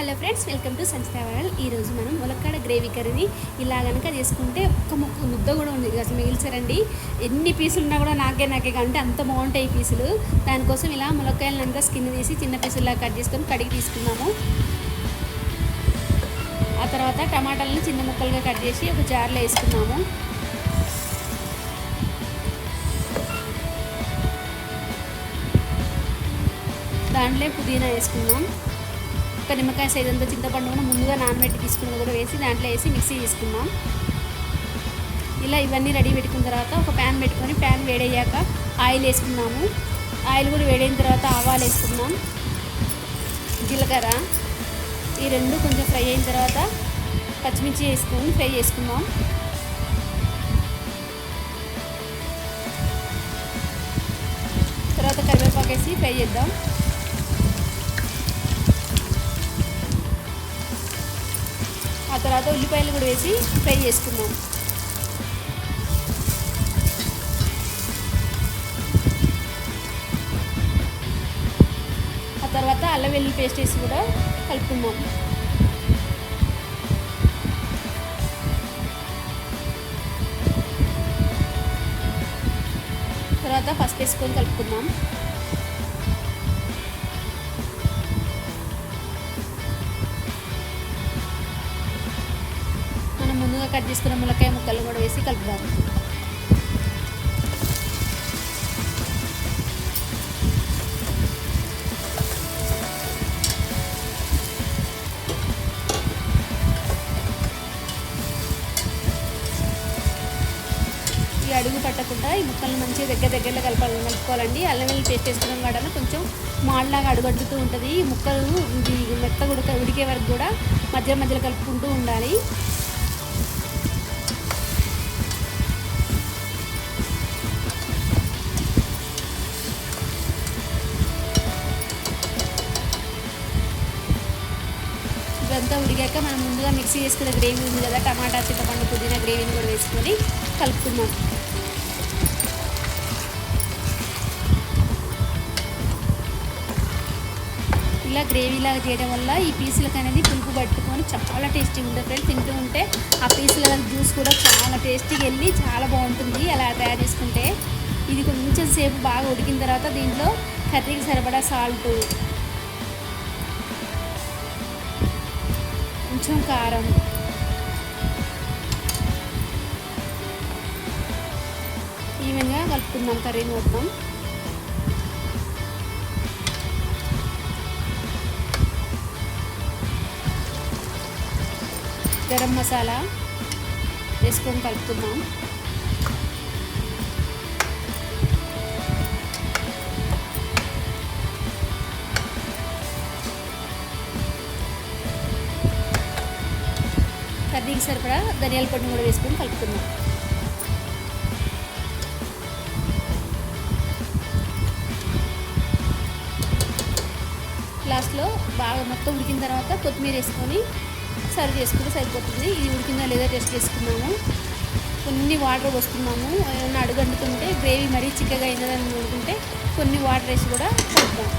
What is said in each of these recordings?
Hello friends welcome to సంచిత వరల్ ఈరోజు మనం ములక్కాడ గ్రేవీ కర్రీని ఇలా కనుక చేసుకుంటే ఒక్క ముక్క ముద్ద కూడా ఉంది. అసలు మిగిల్చారండి. ఎన్ని పీసులు ఉన్నా కూడా నాకే నాకే కంటే అంత బాగుంటాయి ఈ పీసులు. దానికోసం ఇలా ములక్కాయలను అంతా స్కిన్ తీసి చిన్న పీసుల్లా కట్ చేసుకొని కడిగి తీసుకున్నాము. ఆ తర్వాత టమాటాలను చిన్న ముక్కలుగా కట్ చేసి ఒక జార్లో వేసుకున్నాము. దాంట్లో పుదీనా వేసుకున్నాం. ఒక నిమ్మకాయ సైజ్ అంతా చింతపండు కూడా ముందుగా నానబెట్టి తీసుకున్నది కూడా వేసి దాంట్లో వేసి మిక్సీ చేసుకున్నాం ఇలా ఇవన్నీ రెడీ పెట్టుకున్న తర్వాత ఒక ప్యాన్ పెట్టుకొని ప్యాన్ వేడయ్యాక ఆయిల్ వేసుకున్నాము ఆయిల్ కూడా వేడైన తర్వాత ఆవాలు వేసుకున్నాం జీలకర్ర ఈ రెండు కొంచెం ఫ్రై అయిన తర్వాత పచ్చిమిర్చి వేసుకొని ఫ్రై చేసుకుందాం. తర్వాత కరివేపాకు వేసి ఫ్రై చేద్దాం. ఆ తర్వాత ఉల్లిపాయలు కూడా వేసి ఫ్రై చేసుకుందాం. ఆ తర్వాత అల్లం వెల్లుల్లి పేస్ట్ వేసి కూడా కలుపుకుందాం. తర్వాత ఫస్ట్ వేసుకొని కలుపుకుందాం. మనం కట్ చేసుకున్న ములక్కాయ ముక్కలు కూడా వేసి కలుపుదాం. ఈ అడుగు పట్టకుండా ఈ ముక్కలు మంచిగా దగ్గర దగ్గరలో కలపాలి కలుపుకోవాలండి. అల్లం వెల్లుల్లి పేస్ట్ వేసుకోవడం వలన కొంచెం మాడలాగా అడుగడుతూ ఉంటుంది. ఈ ముక్కలు మెత్త ఉడక ఉడికే వరకు కూడా మధ్య మధ్యలో కలుపుకుంటూ ఉండాలి. ఇదంతా ఉడిగాక మనం ముందుగా మిక్సీ చేసుకున్న గ్రేవీ ఉంది కదా టమాటా చింతపండు పుదీనా గ్రేవీని కూడా వేసుకొని కలుపుకుందాం. ఇలా గ్రేవీలాగా చేయడం వల్ల ఈ పీసులకు అనేది పులుపు పట్టుకొని చాలా టేస్టీగా ఉంటుంది ఫ్రెండ్స్. తింటూ ఉంటే ఆ పీసుల జ్యూస్ కూడా చాలా టేస్టీగా వెళ్ళి చాలా బాగుంటుంది. అలా తయారు చేసుకుంటే ఇది కొంచెం సేపు బాగా ఉడికిన తర్వాత దీంట్లో కర్రీకి సరిపడా సాల్ట్ కొంచెం కారం. ఈవెన్గా కలుపుకుందాం కర్రీని మొత్తం. గరం మసాలా వేసుకొని కలుపుకుందాం. కర్రీకి సరిపడా ధనియాల పొడిని కూడా వేసుకొని కలుపుకుందాం. లాస్ట్లో బాగా మొత్తం ఉడికిన తర్వాత కొత్తిమీర వేసుకొని సర్వ్ చేసుకుంటే సరిపోతుంది. ఇది ఉడికిందా లేదా టెస్ట్ చేసుకున్నాము కొన్ని వాటర్ పోసుకున్నాము ఏమైనా అడుగంటుతుంటే గ్రేవీ మరీ చిక్కగా అయిందని అనుకుంటే కొన్ని వాటర్ వేసి కూడా కలుపుతాం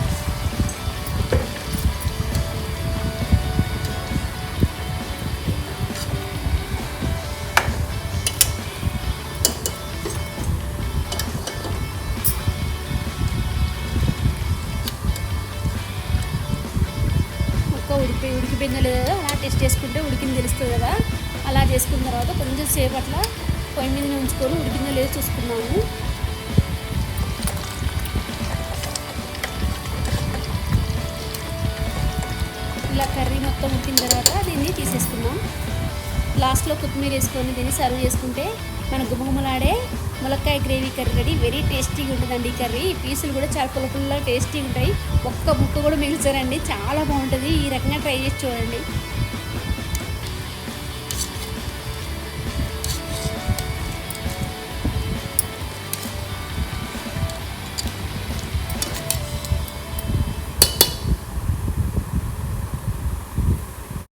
ఉడికిపోయిందో లేదో అలా టెస్ట్ చేసుకుంటే ఉడికింది తెలుస్తుంది కదా. అలా చేసుకున్న తర్వాత కొంచెం సేపు అట్లా పొయ్యి మీద ఉంచుకొని ఉడికిందో లేదో చూసుకున్నాము. ఇలా కర్రీ మొత్తం ఉడికిన తర్వాత దీన్ని తీసేసుకున్నాం లాస్ట్లో కొత్తిమీర వేసుకొని దీన్ని సర్వ్ చేసుకుంటే మన గుమగుమలాడే ములక్కాయ గ్రేవీ కర్రీ రెడీ. వెరీ టేస్టీగా ఉంటుందండి ఈ కర్రీ. ఈ పీసులు కూడా చాలా పుల్ల టేస్టీగా ఉంటాయి. ఒక్క ముక్క కూడా మిగిల్చారండి. చాలా బాగుంటుంది. ఈ రకంగా ట్రై చేసి చూడండి.